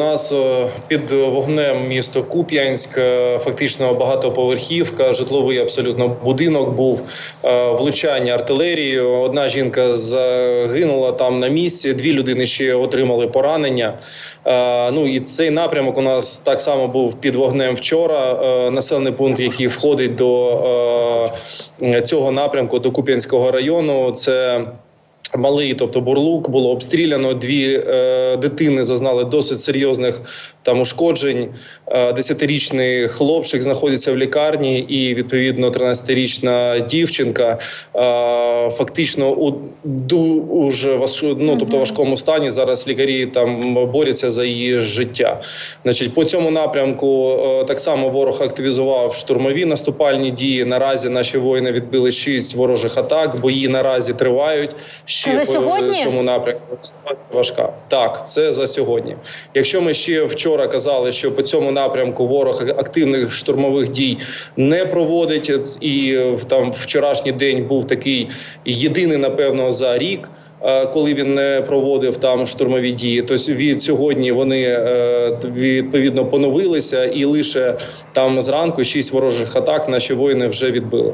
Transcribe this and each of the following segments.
нас е, під вогнем місто Куп'янськ, е, фактично багатоповерхівка, житловий абсолютно будинок був е, влучання артилерією. Одна жінка загинула там на місці, дві людини ще отримали поранення. Ну і цей напрямок у нас так само був під вогнем вчора. Населений пункт, який входить до цього напрямку, до Куп'янського району, це. Малий, тобто Бурлук, було обстріляно. Дві е, дитини зазнали досить серйозних там ушкоджень. Е, Десятирічний хлопчик знаходиться в лікарні, і відповідно 13-річна дівчинка е, фактично у дуже важ, ну, тобто важкому стані. Зараз лікарі там борються за її життя. Значить, по цьому напрямку е, так само ворог активізував штурмові наступальні дії. Наразі наші воїни відбили шість ворожих атак. Бої наразі тривають. Ще Це за по в цьому напрямку ситуація важка. Так, це за сьогодні. Якщо ми ще вчора казали, що по цьому напрямку ворог активних штурмових дій не проводить, і там вчорашній день був такий єдиний, напевно, за рік. Е, Коли він не проводив там штурмові дії, тобто від сьогодні вони е, відповідно поновилися, і лише там зранку шість ворожих атак наші воїни вже відбили.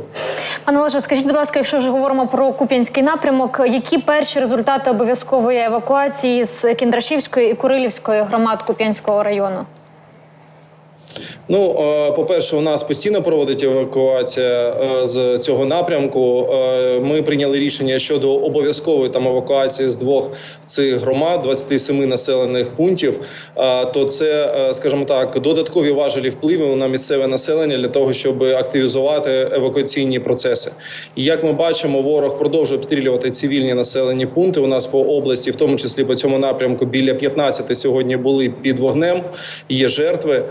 Пане Олеже, скажіть, будь ласка, якщо вже говоримо про Куп'янський напрямок, які перші результати обов'язкової евакуації з Кіндрашівської і Курилівської громад Куп'янського району? Ну, е, по-перше, у нас постійно проводить евакуація е, з цього напрямку. Е, Ми прийняли рішення щодо обов'язкової там евакуації з двох цих громад, 27 населених пунктів. То це, скажімо так, додаткові важелі впливу на місцеве населення для того, щоб активізувати евакуаційні процеси. І як ми бачимо, ворог продовжує обстрілювати цивільні населені пункти. У нас по області, в тому числі по цьому напрямку, біля 15 сьогодні були під вогнем. Є жертви.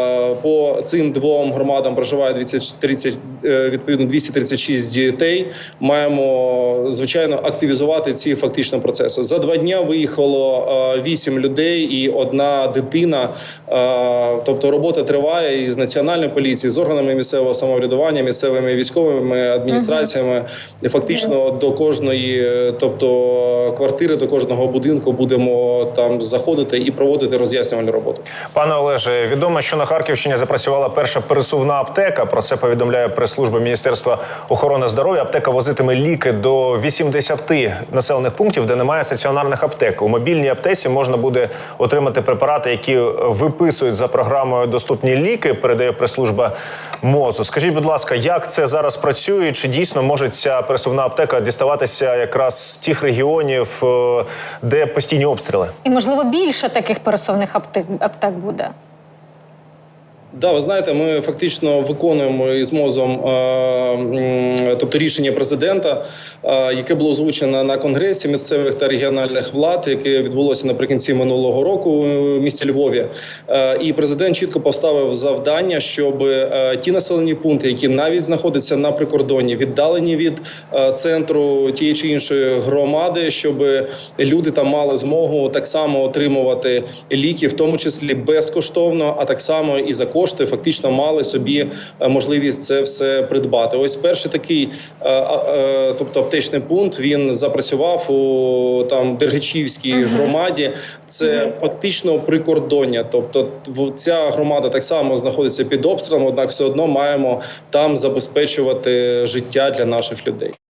Е, По цим двом громадам проживає 230, е, відповідно 236 дітей. Маємо звичайно активізувати ці фактично процеси. За два дня виїхало е, вісім людей і одна дитина. Е, Тобто робота триває із національною поліцією, з органами місцевого самоврядування, місцевими військовими адміністраціями. І Фактично до кожної, тобто квартири, до кожного будинку будемо там заходити і проводити роз'яснювальну роботу. Пане Олеже, відомо, що на Харківщині запрацювала перша пересувна аптека. Про це повідомляє прес-служба Міністерства охорони здоров'я. Аптека возитиме ліки до 80 населених пунктів, де немає стаціонарних аптек. У мобільній аптеці можна буде отримати препарати, які виписують за програмою доступні ліки. Передає прес-служба МОЗу. Скажіть, будь ласка, як це зараз працює? Чи дійсно може ця пересувна аптека діставатися якраз з тих регіонів, е, де постійні обстріли? І можливо більше таких пересувних аптек, аптек буде. Да, ви знаєте, ми фактично виконуємо із мозом, е, тобто рішення президента, е, яке було озвучено на конгресі місцевих та регіональних влад, яке відбулося наприкінці минулого року в місті Львові. Е, І президент чітко поставив завдання, щоб ті населені пункти, які навіть знаходяться на прикордоні, віддалені від центру тієї чи іншої громади, щоб люди там мали змогу так само отримувати ліки, в тому числі безкоштовно, а так само і за кошти фактично мали собі е, можливість це все придбати. Ось перший такий, е, е, тобто аптечний пункт, він запрацював у там Дергачівській громаді. Це фактично прикордоння. Тобто, ця громада так само знаходиться під обстрілом однак все одно маємо там забезпечувати життя для наших людей.